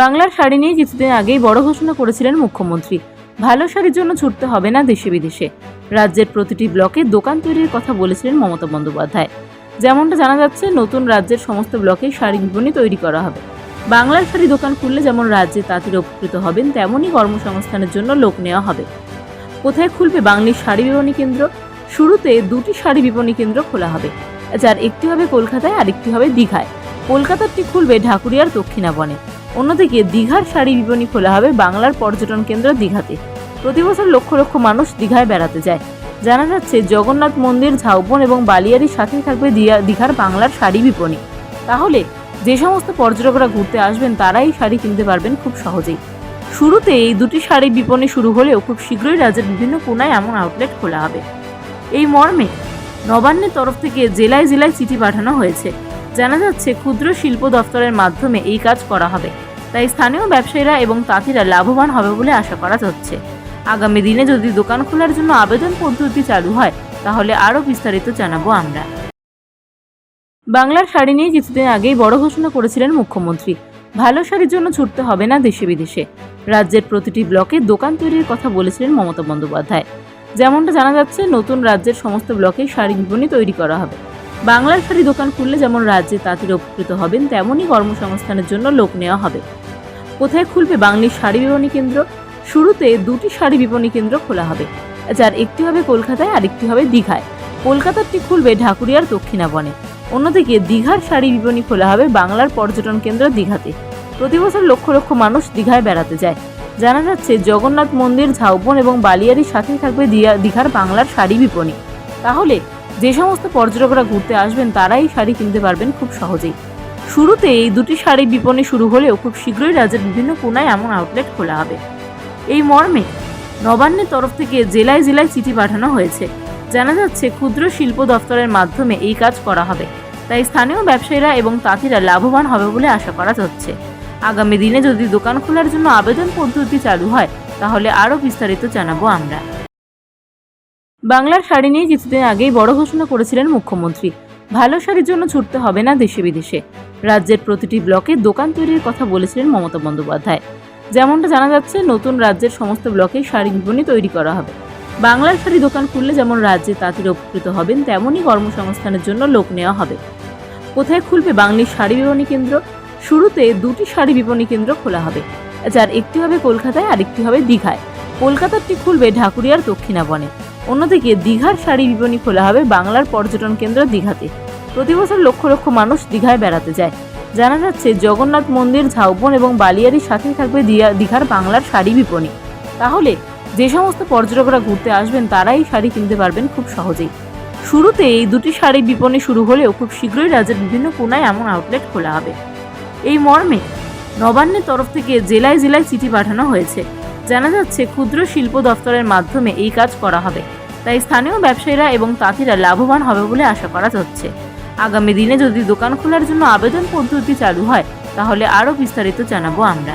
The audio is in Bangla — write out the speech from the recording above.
বাংলার শাড়ি নিয়ে কিছুদিন আগেই বড় ঘোষণা করেছিলেন মুখ্যমন্ত্রী। ভালো শাড়ির জন্য ছুটতে হবে না দেশে বিদেশে। রাজ্যের প্রতিটি ব্লকে দোকান তৈরির কথা বলেছিলেন মমতা বন্দ্যোপাধ্যায়। যেমনটা জানা যাচ্ছে, নতুন রাজ্যের সমস্ত ব্লকে শাড়ি বিপণী তৈরি করা হবে। বাংলার শাড়ি দোকান খুললে যেমন রাজ্যে তাঁতিরা উপকৃত হবেন, তেমনই কর্মসংস্থানের জন্য লোক নেওয়া হবে। কোথায় খুলবে বাংলির শাড়ি বিপণী কেন্দ্র? শুরুতে দুটি শাড়ি বিপণী কেন্দ্র খোলা হবে, যার একটি হবে কলকাতায় আরেকটি হবে দীঘায়। কলকাতারটি খুলবে ঢাকুরিয়ার দক্ষিণাবনে। অন্যদিকে দীঘার শাড়ি বিপণী খোলা হবে বাংলার পর্যটন কেন্দ্র দীঘাতে। প্রতি বছর লক্ষ লক্ষ মানুষ দীঘায় বেড়াতে যায়। জানা যাচ্ছে, জগন্নাথ মন্দির, ঝাউবন এবং বালিয়ারির সাথেই থাকবে দীঘার বাংলার শাড়ি বিপণী। তাহলে, যে সমস্ত পর্যটকরা ঘুরতে আসবেন, তারাই শাড়ি কিনতে পারবেন খুব সহজেই। শুরুতে এই দুটি শাড়ি বিপণী শুরু হলেও খুব শীঘ্রই রাজ্যের বিভিন্ন কোনায় এমন আউটলেট খোলা হবে। এই মর্মে নবান্নের তরফ থেকে জেলায় জেলায় চিঠি পাঠানো হয়েছে। জানা যাচ্ছে, ক্ষুদ্র শিল্প দফতরের মাধ্যমে এই কাজ করা হবে। তাই স্থানীয় ব্যবসায়ীরা এবং তাঁতিরা লাভবান হবে বলে আশা করা যাচ্ছে। আগামী দিনে যদি দোকান খোলার জন্য আবেদন পদ্ধতি চালু হয়, তাহলে আরও বিস্তারিত জানাব আমরা। বাংলার শাড়ি নিয়ে কিছুদিন আগেই বড় ঘোষণা করেছিলেন মুখ্যমন্ত্রী। ভালো শাড়ির জন্য ছুটতে হবে না দেশে বিদেশে। রাজ্যের প্রতিটি ব্লকে দোকান তৈরির কথা বলেছিলেন মমতা বন্দ্যোপাধ্যায়। যেমনটা জানা যাচ্ছে, নতুন রাজ্যের সমস্ত ব্লকে শাড়ি বিপণী তৈরি করা হবে। বাংলার শাড়ি দোকান খুললে যেমন রাজ্যে তাঁতিরা উপকৃত হবেন তেমনই কর্মসংস্থানের জন্য লোক নেওয়া হবে। কোথায় খুলবে বাংলির শাড়ি বিপণী কেন্দ্র? শুরুতে দুটি শাড়ি বিপণী কেন্দ্র খোলা হবে, যার একটি হবে কলকাতায় আর একটি হবে দীঘায়। কলকাতারটি খুলবে ঢাকুরিয়ার দক্ষিণাবনে। অন্যদিকে দীঘার শাড়ি বিপণী খোলা হবে বাংলার পর্যটন কেন্দ্র দীঘাতে। প্রতি বছর লক্ষ লক্ষ মানুষ দীঘায় বেড়াতে যায়। জানা যাচ্ছে, জগন্নাথ মন্দির, ঝাউবন এবং বালিয়ারির সাথে থাকবে দীঘার বাংলার শাড়ি বিপণী। তাহলে যে সমস্ত পর্যটকরা ঘুরতে আসবেন, তারাই শাড়ি কিনতে পারবেন খুব সহজেই। শুরুতে এই দুটি শাড়ি বিপণী শুরু হলেও খুব শীঘ্রই রাজ্যের বিভিন্ন কোনায় এমন আউটলেট খোলা হবে। এই মর্মে নবান্নের তরফ থেকে জেলায় জেলায় চিঠি পাঠানো হয়েছে। জানা যাচ্ছে, ক্ষুদ্র শিল্প দফতরের মাধ্যমে এই কাজ করা হবে। তাই স্থানীয় ব্যবসায়ীরা এবং তাঁতিরা লাভবান হবে বলে আশা করা যাচ্ছে। আগামী দিনে যদি দোকান খোলার জন্য আবেদন পদ্ধতি চালু হয়, তাহলে আরও বিস্তারিত জানাব আমরা। বাংলার শাড়ি নিয়ে কিছুদিন আগেই বড় ঘোষণা করেছিলেন মুখ্যমন্ত্রী। ভালো শাড়ির জন্য ছুটতে হবে না দেশে বিদেশে। রাজ্যের প্রতিটি ব্লকে দোকান তৈরির কথা বলেছিলেন মমতা বন্দ্যোপাধ্যায়। যেমনটা জানা যাচ্ছে, নতুন রাজ্যের সমস্ত ব্লকে শাড়ি বিপণী তৈরি করা হবে। বাংলার শাড়ি দোকান খুললে যেমন রাজ্যে তাঁতিরা উপকৃত হবেন, তেমনই কর্মসংস্থানের জন্য লোক নেওয়া হবে। কোথায় খুলবে বাংলির শাড়ি বিপণী কেন্দ্র? শুরুতে দুটি শাড়ি বিপণী কেন্দ্র খোলা হবে, যার একটি হবে কলকাতায়, আরেকটি হবে দীঘায়। কলকাতারটি খুলবে ঢাকুরিয়ার দক্ষিণাবনে। অন্যদিকে দীঘার শাড়ি বিপণী খোলা হবে বাংলার পর্যটন কেন্দ্র দীঘাতে। প্রতি বছর লক্ষ লক্ষ মানুষ দীঘায় বেড়াতে যায়। জানা যাচ্ছে, জগন্নাথ মন্দির, ঝাউবন এবং বালিয়ারির সাথে থাকবে দীঘার বাংলার শাড়ি বিপণী। তাহলে যে সমস্ত পর্যটকরা ঘুরতে আসবেন, তারাই শাড়ি কিনতে পারবেন খুব সহজেই। শুরুতে এই দুটি শাড়ি বিপণী শুরু হলেও খুব শীঘ্রই রাজ্যের বিভিন্ন কোনায় এমন আউটলেট খোলা হবে। এই মর্মে নবান্নের তরফ থেকে জেলায় জেলায় চিঠি পাঠানো হয়েছে। জানা যাচ্ছে, ক্ষুদ্র শিল্প দফতরের মাধ্যমে এই কাজ করা হবে। তাই স্থানীয় ব্যবসায়ীরা এবং তাঁতিরা লাভবান হবে বলে আশা করা যাচ্ছে। আগামী দিনে যদি দোকান খোলার জন্য আবেদন পদ্ধতি চালু হয়, তাহলে আরও বিস্তারিত জানাব আমরা।